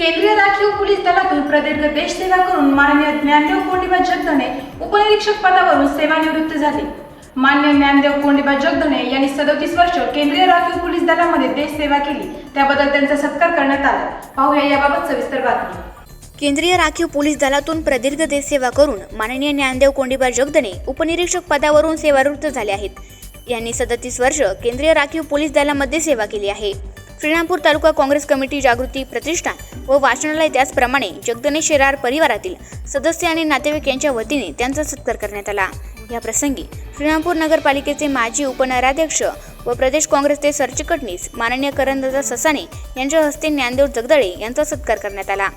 केंद्रीय राखीव पोलीस दलातून प्रदीर्घ देशसेवा करून माननीय ज्ञानदेव कोंडिबा जगधने उपनिरीक्षक पदावरून सेवानिवृत्त झाले. मान्य ज्ञानदेव कोंडिबा जगधने यांनी सदोतीस वर्ष केंद्रीय राखीव पोलीस दलामध्ये देशसेवा केली. त्याबद्दल त्यांचा सत्कार करण्यात आला. पाहूया याबाबत सविस्तर बातमी. केंद्रीय राखीव पोलीस दलातून प्रदीर्घ देशसेवा करून माननीय ज्ञानदेव कोंडिबा जगदने उपनिरीक्षक पदावरून सेवानिवृत्त झाले आहेत. यांनी सदतीस वर्ष केंद्रीय राखीव पोलीस दलामध्ये सेवा केली आहे. श्रीरामपूर तालुका काँग्रेस कमिटी जागृती प्रतिष्ठान व वाचनालय त्याचप्रमाणे जगदने शेरार परिवारातील सदस्य आणि नातेवाईक यांच्या वतीने त्यांचा सत्कार करण्यात आला. या प्रसंगी श्रीरामपूर नगरपालिकेचे माजी उपनगराध्यक्ष व प्रदेश काँग्रेसचे सरचिटणीस माननीय करंदादा ससाने यांच्या हस्ते ज्ञानदेव जगदळे यांचा सत्कार करण्यात आला.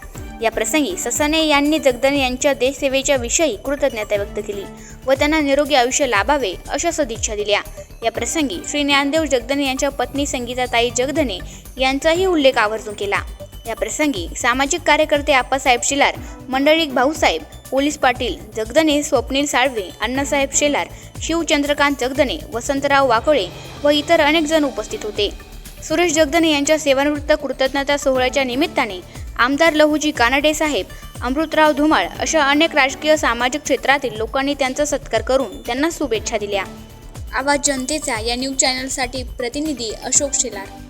या प्रसंगी ससाने यांनी जगदने यांच्या देशसेवेच्या विषयी कृतज्ञता व्यक्त केली व त्यांना निरोगी आयुष्य लाभावे अशा सदिच्छा दिल्या. या प्रसंगी श्री ज्ञानदेव जगदने यांच्या पत्नी संगीताताई जगदने यांचाही उल्लेख आवर्जून केला. या प्रसंगी सामाजिक कार्यकर्ते आप्पासाहेब शेलार मंडळीक भाऊसाहेब पोलीस पाटील जगदने स्वप्नील साळवे अण्णासाहेब शेलार शिवचंद्रकांत जगदने वसंतराव वाकोळे व इतर अनेक जण उपस्थित होते. सुरेश जगदने यांच्या सेवानिवृत्त कृतज्ञता सोहळ्याच्या निमित्ताने आमदार लहुजी कानडे साहेब अमृतराव धुमाळ अशा अनेक राजकीय सामाजिक क्षेत्रातील लोकांनी त्यांचा सत्कार करून त्यांना शुभेच्छा दिल्या. आवाज जनतेचा या न्यूज चॅनलसाठी प्रतिनिधी अशोक शेलार.